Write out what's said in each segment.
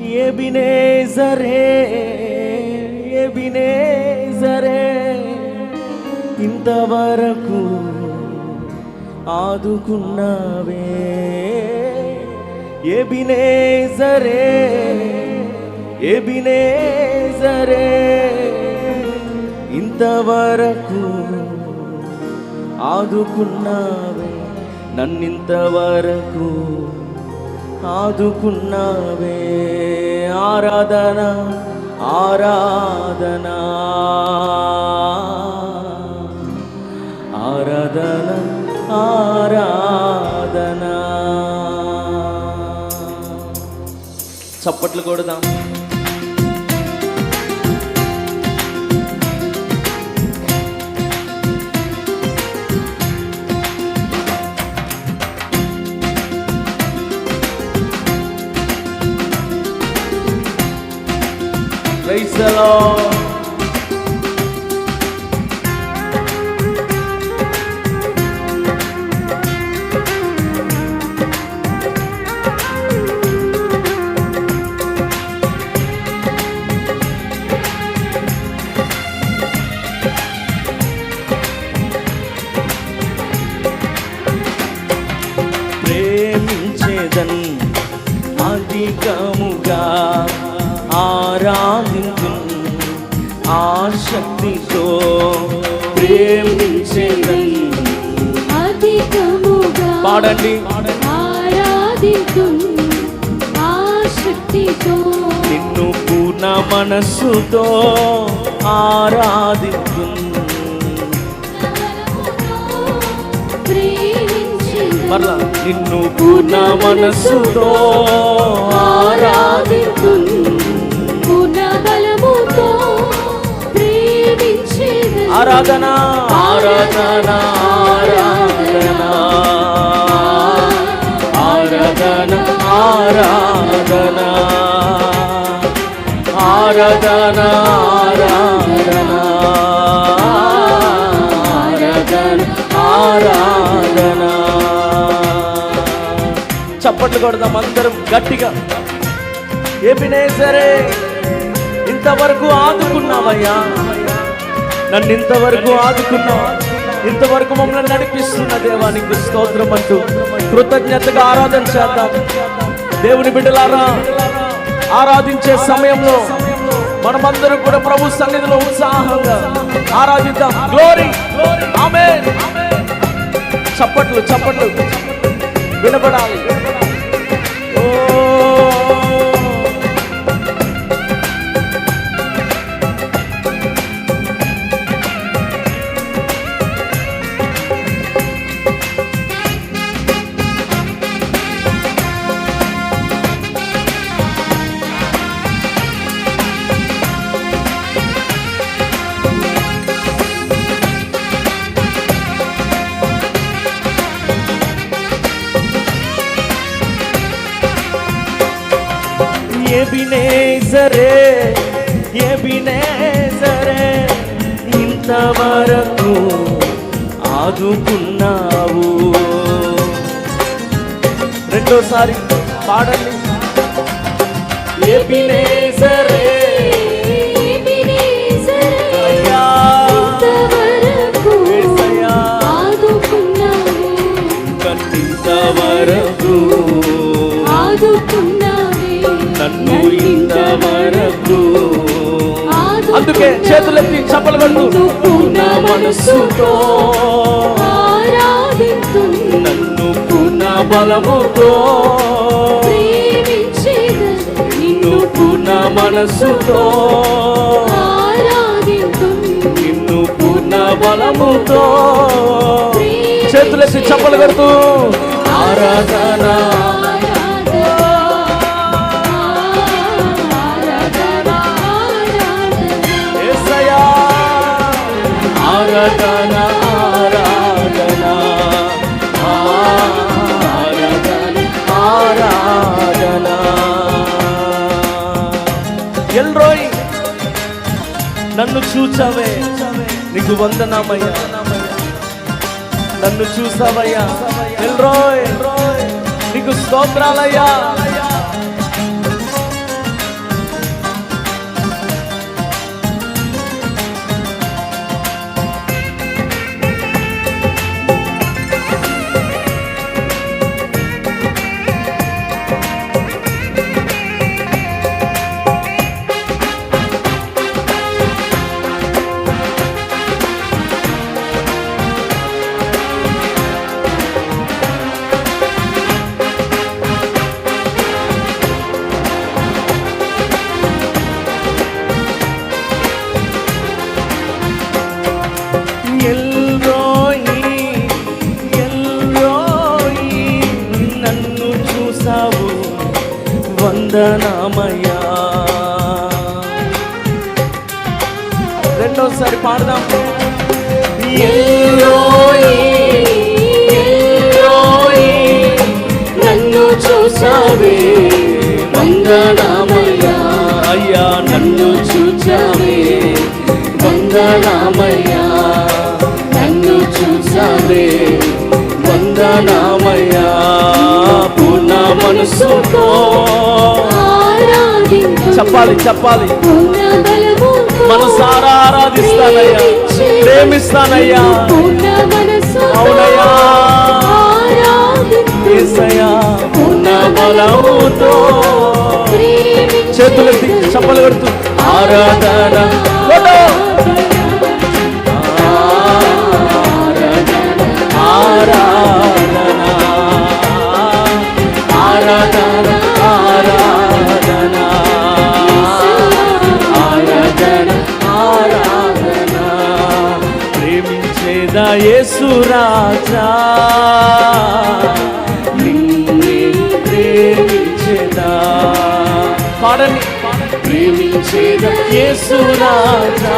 ఎబినేజరే ఎబినేజరే ఇంతవరకు ఆదుకున్నావే. ఎబినేజరే ఎబినేజరే ఇంతవరకు ఆదుకున్నావే. నన్నింతవరకు ఆదుకున్నావే ఆరాధన ఆరాధన. ఆరాధన ఆరాధన. చప్పట్లు కొడదాం. গেল పాడండి. నిన్ను పూర్ణ మనస్సుతో ఆరాధితు. మరలా నిన్ను పూర్ణ మనస్సుతో ఆరాధితు ఆరాధన ఆరాధన. ఆరాధన. ఆరాధనా ఆరాధనా. ఆరాధన ఆరాధన. చప్పట్లు కొడదాం అందరం గట్టిగా. ఏపినే సరే ఇంతవరకు ఆదుకున్నావయ్యా. నన్ను ఇంతవరకు ఆదుకున్నావా. ఇంతవరకు మమ్మల్ని నడిపిస్తున్న దేవానికి స్తోత్రం అంటూ కృతజ్ఞతగా ఆరాధన చేద్దాం. దేవుని బిడ్డలారా ఆరాధించే సమయంలో మనమందరం కూడా ప్రభు సన్నిధిలో ఉత్సాహంగా ఆరాధిద్దాం. గ్లోరీ ఆమె చప్పట్లు చప్పట్లు. వినపడాలి ఎబినేజరే ఎబినేజరే ఇంతవరకు ఆదుకున్నావు. రెండోసారి పాడండి. ఎబినే చేతులెత్తి చప్పలు పెడుతూ మనస్సుతో నన్ను బలముతో మనస్సుతో పూర్ణ బలముతో చేతులెత్తి చప్పలు పెడుతూ ఆరాధన. నన్ను చూచావే. నీకు వందనామయ్యా. నన్ను చూసావయ్యా. ఎల్రోయ్ నీకు స్తోత్రాలయ్యా. రెండోసారి పాడదాం. నన్ను చూసావే వందనామయ్యా. అయ్యా నన్ను చూచావే వందనామయ్యా. నన్ను చూసావే వందనామయ్యా. పూర్ణ మనసుతో చెప్పాలి చెప్పాలి. పూర్ణ బలముతో మనసారా ఆరాధిస్తానయ్యా. ప్రేమిస్తానయ్యా. అవునయ్యా. బలముతో చేతులెత్తి చప్పలు కొడుతూ ఆరాధన. కొడు. ఆరాధన రాజా నిన్నే ప్రేమించేదా? పాడని ప్రేమించేదా యేసురాజా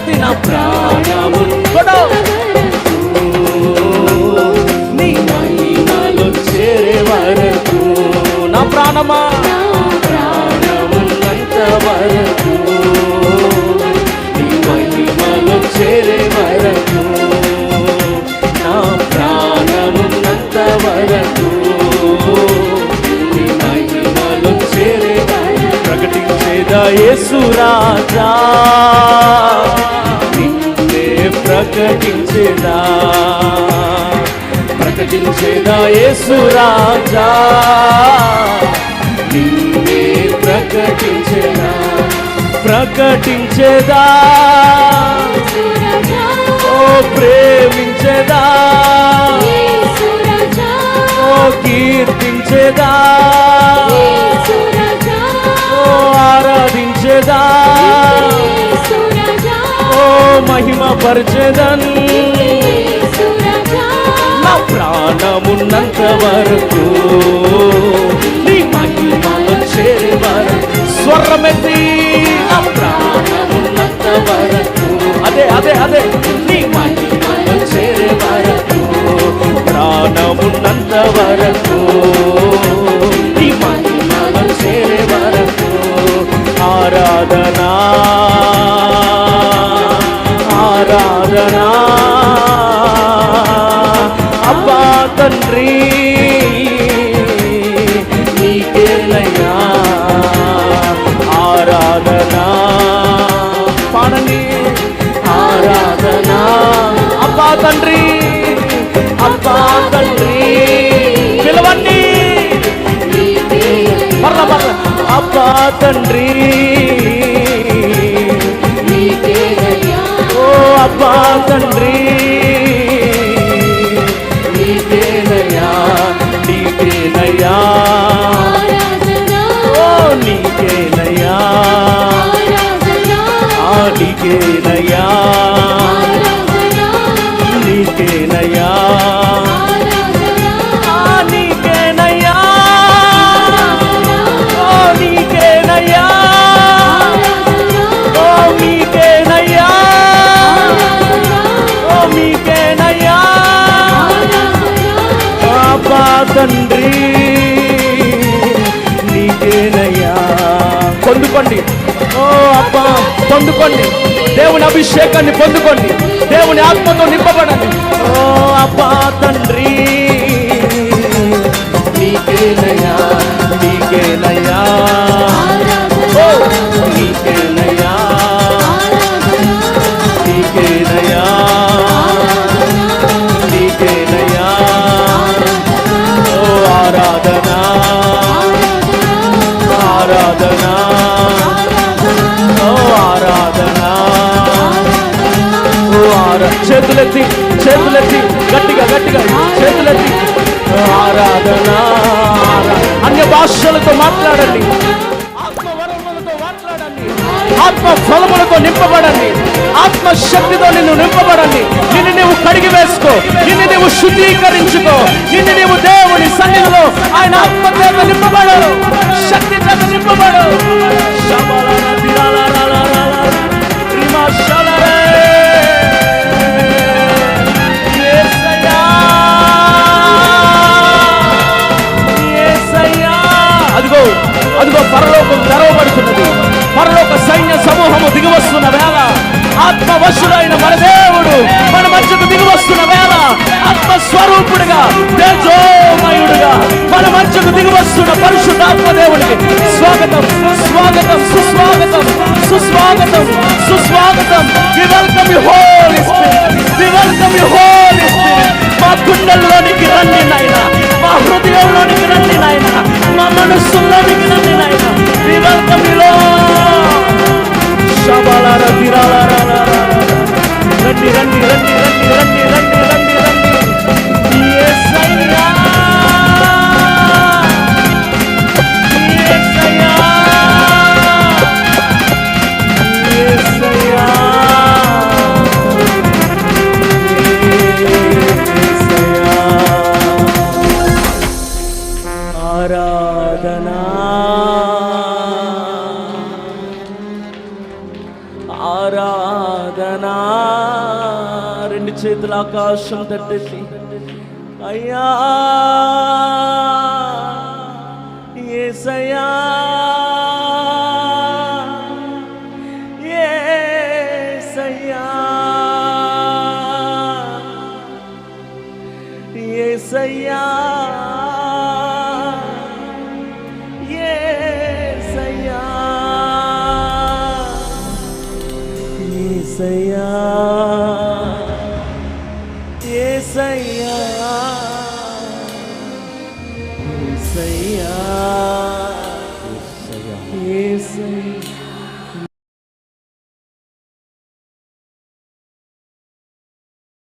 చేతులెత్తి నా ప్రాణము. నీ మహిమలో చేరే వరకు నా ప్రాణమా ప్రాణమున్నంత వరకు నీ మహిమలో చేరే వరకు నా ప్రాణమున్నంత వరకు నీ మహిమలో చేరే ప్రకటించేదా యేసురాజా నిన్నే ప్రకటించేదా? ప్రకటించేదా యేసురాజా నిన్నే ప్రకటించేదా? ప్రకటించేదా? ఓ ప్రేమించేదా? ఓ కీర్తించేదా? ఓ ఆరాధించేదా? మహిమ పరచదన్ నా ప్రాణమున్నంత వరకు నీ మహిమలో చేరే వరకు స్వరమెత్తి నా ప్రాణమున్నంత వరకు. అదే అదే అదే. నీ మహిమలో చేరే వరకు ప్రాణమున్నంత వరకు తండ్రి. ఓ అబ్బా తండ్రి. తండ్రి నీకేనయ్యా పొందుకోండి. ఓ అబ్బా పొందుకోండి. దేవుని అభిషేకాన్ని పొందుకోండి. దేవుని ఆత్మతో నింపబడండి. ఓ అబ్బా తండ్రి నీకేనయ్యా నీకేనయ్యా ఓ నీకేనయ్యా చేతులెత్తి చేతులెత్తి గట్టిగా గట్టిగా చేతులెత్తి. ఆరాధన అన్య భాషలతో మాట్లాడండి. ఆత్మ మాట్లాడండి. ఆత్మ ఫలములతో నింపబడండి. ఆత్మ శక్తితో నిన్ను నింపబడండి. నిన్ను నీవు కడిగి వేసుకో. నిన్ను నీవు శుద్ధీకరించుకో. నిన్ను నీవు దేవుని సన్నిధిలో ఆయన ఆత్మ చేత నింపబడు శక్తి చేత నింపబడు మన మధ్యకు దిగివస్తున్న పరిశుద్ధాత్మ దేవుడికి స్వాగతం స్వాగతం సుస్వాగతం సుస్వాగతం సుస్వాగతం. We welcome you Holy Spirit we welcome you Holy Spirit మా గుండెల్లోనికి రండి నాయన. మా హృదయంలోనికి రండి నాయన. మా మనస్సులోనికి రండి నాయన. వి వెల్కమ్ యు శబలార తిరాలార రండి రండి రండి రండి రండి. ఆరాధనా. రెండు చేతుల ఆకాశం తట్టేసి. అయ్యా ఏసయ్యా.